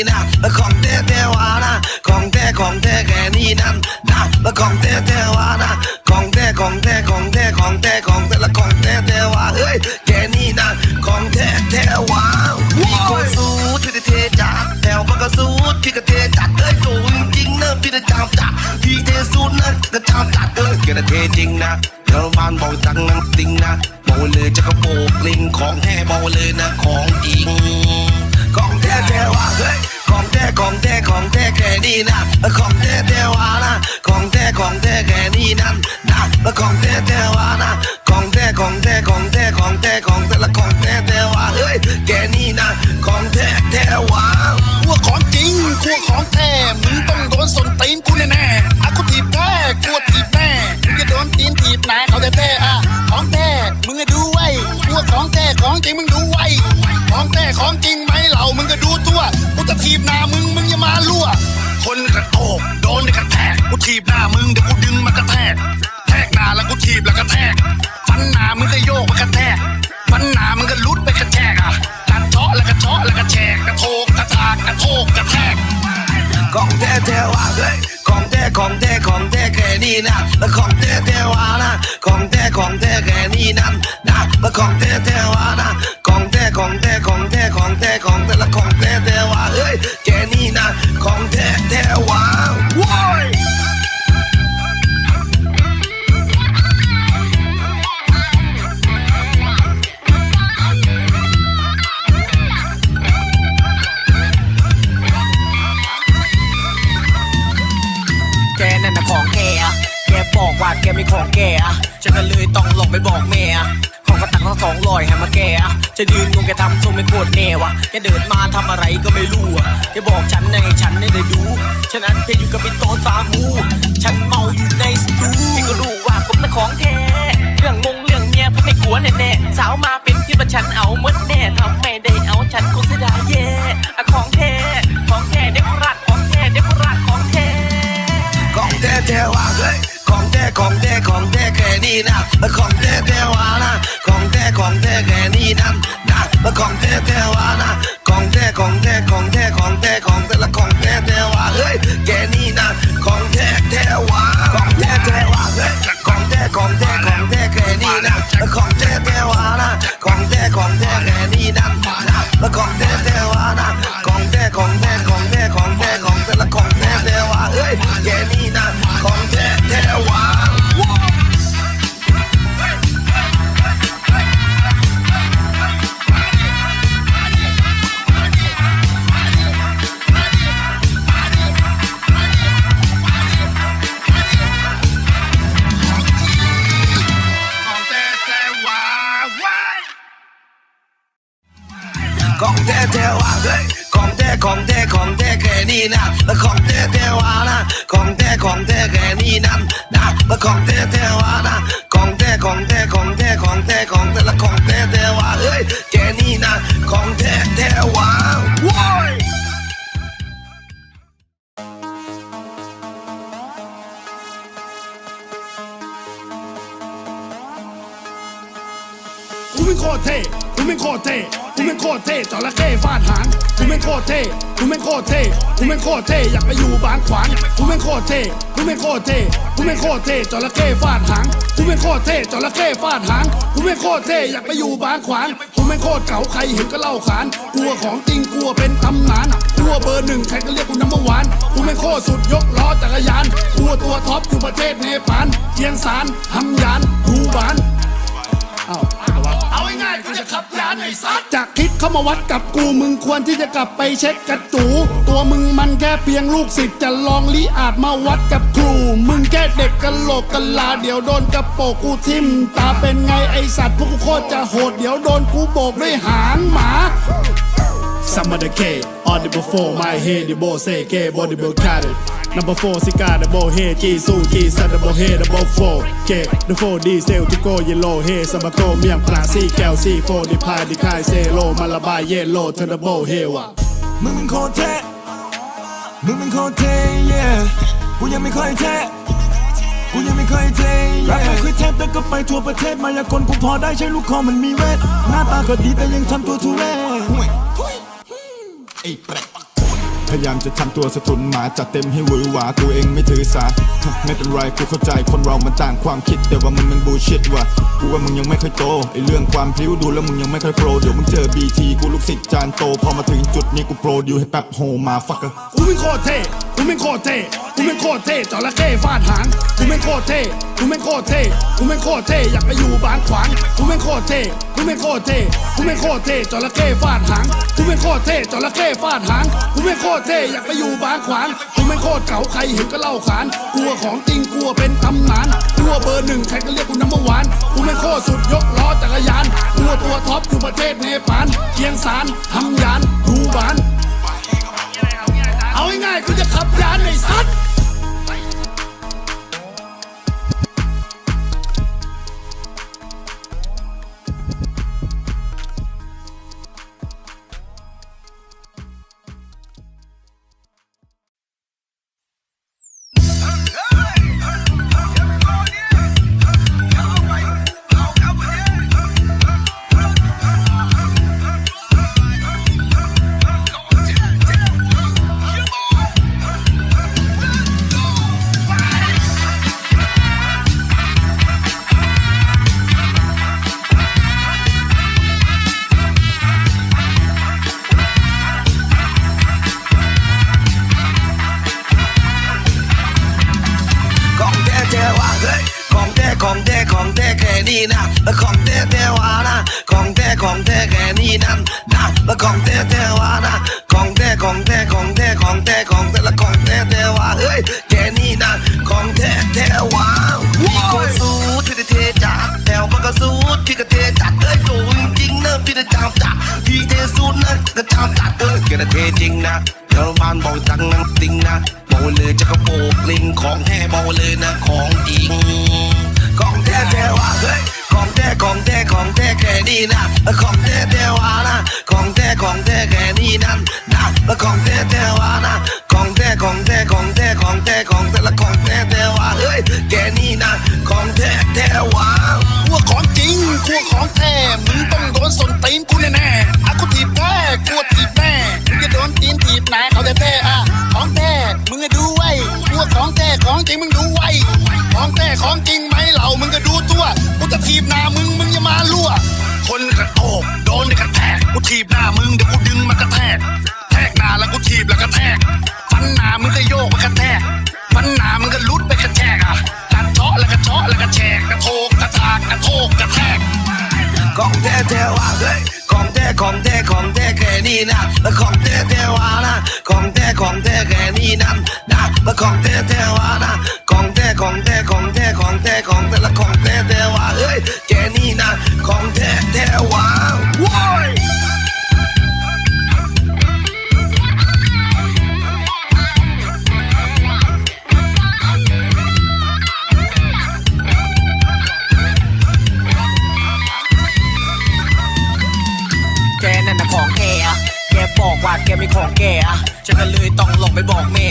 นี้นะของแท้แท้วานะของแท้ของแท้แค่นี้นั่นนะของแท้แท้วานะของแท้ของแท้ของแท้ของแท้ของแท้ละของแท้แท้วาเฮ้ยแค่นี้นะของแท้แท้วาพี่ก็สู้ที่จะเทจัดแถวมันก็สู้ที่ก็เทจัดเอ้ยโดนจริงนะพี่จะจามจัดพี่เทสู้นะก็จามจัดเอ้ยแกจะเทจริงนะเดี๋ยวบ้านบอกจังนังติงนะบอกเลยจะกระโปกลิงของแท้บอกเลยนะของจริง แท้ว่าเฮ้ยของแท้ของแท้ของแท้แค่นี้นะของแท้แท้ว่านะของแท้ของแท้แค่นี้นั่นนะของแท้แท้ว่านะของแท้ของแท้ของแท้ของแท้ของแต่ละของแท้แท้ว่าเฮ้ยแค่นี้นะของแท้แท้ว่ากูของจริงกูของแท้มึงต้องโดนสนตีนกูแน่แน่ๆอะกูถีบแท้กูถีบแน่มึงจะโดนตีนถีบไหนเขาแต่แท้อะของแท้มึงก็ดูไว้กูของแท้ของจริงมึงดูไว้ของแท้ของจริง ถีบหน้ามึงเดี๋ยวกูดึงมากระแทก แทกหน้าแล้วกูถีบแล้วกระแทก ฟันหน้ามึงก็โยกมากระแทก ฟันหน้ามึงก็ลุดไปกระแทกอะกระเจาะแล้วกระเจาะแล้วกระแทกกระโทกกระทากกระโทกกระแทกของแท้แท้ว่าเฮ้ยของแท้ของแท้ของแท้แค่นี้นะของแท้แท้ว่านะของแท้ของแท้แค่นี้นั่นนะของแท้แท้ว่านะของแท้ของแท้ ของแกอะฉันก็เลยต้องหลบไปบอกแม่อะของกระตักทั้งสองลอยให้มาแกอะจะยืนงงแกทำทรงไม่โกรธแน่วะแกเดินมาทำอะไรก็ไม่รู้อะแกบอกฉันในฉันได้ดู ฉะนั้นแกอยู่กับไอ้โตตา ของแท้แท้วานะของแท้ของแท้แค่นี้นั่นนะของแท้แท้วานะของแท้ของแท้ของแท้ของแท้ของแต่ละของแท้แท้วาเฮ้ยแค่นี้นะของแท้แท้วาของแท้แท้วาเฮ้ยของแท้ของแท้ของแท้แค่นี้นะของแท้แท้วานะของแท้ของแท้แค่นี้นั่น ของแท้ของแท้แค่นี้นั่นนะของแท้แท้ว่านะของแท้ของแท้ของแท้ของแท้ของแต่ละของแท้แท้วาเฮ้ยแค่นี้นะของแท้แท้วาว้าย กูเป็นโคตรเท่กูเป็นโคตรเท่กูเป็นโคตรเท่จระเข้ฟาดหางกูเป็นโคตรเท่กูเป็นโคตรเท่กูเป็นโคตรเท่อยากไปอยู่บางขวางกูเป็นโคตรเท่กูเป็นโคตรเท่กูเป็นโคตรเท่จระเข้ฟาดหางกูเป็นโคตรเท่จระเข้ฟาดหางกูเป็นโคตรเท่อยากไปอยู่บางขวางกูเป็นโคตรเก๋าใครเห็นก็เล่าขานกลัวของจริงกลัวเป็นตำนานกลัวเบอร์หนึ่งใครก็เรียกกูน้ำเมื่อวานกูเป็นโคตรสุดยกล้อจักรยานกลัวตัวท็อปอยู่ประเทศเนปาลเจียงซานทำยานดูบาน เอาง่ายๆกูจะขับยานไอ้ซัดจากคิดเข้ามาวัดกับกูมึงควรที่จะกลับไปเช็คกระจู ตัวมึงมันแค่เพียงลูกศิษย์จะลองลีอาจมาวัดกับครู มึงแค่เด็กกะโหลกกะลาเดี๋ยวโดนกระโปกกูทิ่มตาเป็นไงไอสัตว์พวกกูโคตรจะโหดเดี๋ยวโดนกูโบกด้วยหางหมา Some of the K, all the before my head, the boy say K, body bill cut it. Number four, cigar, the bow head, G, su, G, set the bow head, the bow four. K, the four D, sale to go yellow head, some of go, me and plan, C, Cal, C, four, the pie, the kai, say low, malabai, yellow, to the bow head, wa. มึงเป็นโคตรเท่มึงเป็นโคตรเท่ yeah กูยังไม่ค่อยเท่กูยังไม่ค่อยเท่ yeah รักไม่ค่อยเทพแต่ก็ไปทั่วประเทศมายากลกูพอได้ใช้ลูกคอมันมีเวท หน้าตาก็ดีแต่ยังทำตัวทุเรศ ไอ้แปลก พยายามจะทำตัวสะทุนหมาจัดเต็มให้หวือหวากูเองไม่ถือสา ไม่เป็นไรกูเข้าใจคนเรามันต่างความคิด แต่ว่ามันมันบูชิดว่ะกูว่ามึงยังไม่ค่อยโตไอเรื่องความพลิ้วดูแล้วมึงยังไม่ค่อยโปรเดี๋ยวมึงเจอบีทีกูลูกศิษย์จานโต พอมาถึงจุดนี้กูโปรดิวให้แป๊บโฮมาฟักกอร์กูไม่โคตรเท่กูไม่โคตรเท่กูไม่โคตรเท่จระเข้ฟาดหางกูไม่โคตรเท่กูไม่โคตรเท่กูไม่โคตรเท่อยากไปอยู่บ้างขวางกูไม่โคตรเท่กูไม่โคตรเท่กูไม่โคตรเท่จระเข้ฟาดหางกูไม่โคตรเท่จระเข้ฟาดหางกูไม่โคตรเท่อยากไปอยู่บางขวางกูไม่โคตรเก่าใครเห็นก็เล่าขานกลัวของจริงกลัวเป็นตำนานกลัวเบอร์หนึ่งใครก็เรียกกูน้ำเมื่อวานกูไม่โคตรสุดยกล้อจักรยานกลัวตัวท็อปอยู่ประเทศเนปาลเคียงสารทำยานดูบาน เอาง่ายๆกูจะขับยานในสัตว์ ของแท้แค่นี้นะของแท้แท้วานะ ของแท้ของแท้แค่นี้นั่นนะของแท้แท้วานะ ของแท้ของแท้ของแท้ของแท้ของแท้ละของแท้แท้วาเฮ้ยแค่นี้นะของแท้แท้วาพี่ก็สู้ที่เทจัดแถวมันก็สู้ที่จะเทจัดเอ้ยโดนจริงนะพี่จะจามจัดพี่เทสู้นะก็จามจัดเอ้ยกจะเทจริงนะเดี๋ยวบ้านบอกตังนั้นจริงนะบอกเลยจะกระโปงลิงของแท้บอกเลยนะของจริง แท้ว่าเฮ้ยของแท้ของแท้ของแท้แค่นี้นะของแท้แท้ว่านะของแท้ของแท้แค่นี้นั่นนะของแท้แท้ว่านะของแท้ของแท้ของแท้ของแท้ของแท้ละของแท้แท้ว่าเฮ้ยแค่นี้นะของแท้แท้ว่ากลัวของจริงกลัวของแท้มึงต้องโดนสนตีนกูแน่ๆอะกูถีบแท้กลัวถีบแน่มึงจะโดนตีนถีบไหนเขาแท้ๆอะของแท้มึงดูไว้กลัวของแท้ของจริงมึงดูไว้ของแท้ของจริง ไหมเหล่ามึงก็ดูตัวกูจะถีบหน้ามึงมึงอย่ามาลั่ว คนกระโตกโดนกระแทกกูถีบหน้ามึงเดี๋ยวกูดึงมากระแทกแทกหน้าแล้วกูถีบแล้วกระแทกฟันหน้ามึงก็โยกมากระแทกฟันหน้ามึงก็ลุดไปกระแทกอะกัดเจาะแล้วก็เจาะแล้วก็แฉกกระโทกกระทากกระโทกกระแทกของแท้แท้ว่าเฮ้ยของแท้ของแท้ของแท้แค่นี้นะและของแท้แท้ว่านะของแท้ของแท้แค่นี้นั่นนะของแท้แท้ว่านะ ของแท้ของแท้ของแท้ของแท้ของแท้ละของแท้แท้ว่าเฮ้ยแค่นี้นะของแท้แท้ว่าว้ายแกนั่นนะของแกอะแกบอกว่าแกไม่ของแกอะฉันก็เลยต้องลงไปบอกแม่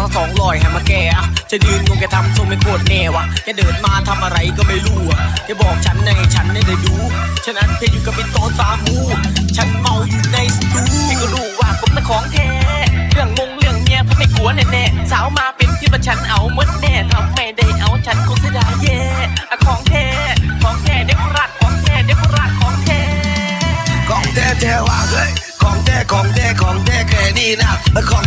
ทั้งสองลอยให้มาแกอะจะยืนงงแกทำทรงไม่โกรแน่วะแกเดินมาทำอะไรก็ไม่รู้อะแกบอกฉันในฉันไม่ได้ดูฉะนั้นเพอยู่กับพี่โตนสามูฉันเมาอยู่ในสตูพี่ก็รู้ว่าผมน่ะของแท้เรื่องมงเรื่องเมียผมไม่กลัวแน่ๆสาวมาเป็นที่ประชันเอาหมดแน่ทำไม่ได้เอาฉันคงเสียดายแย่อะของแท้ของแท้เด็กรัดของแท้เด็กรัดของแท้ของแท้แท้ว่าเฮ้ยของแท้ของแท้ของแท้แค่นี้นะของ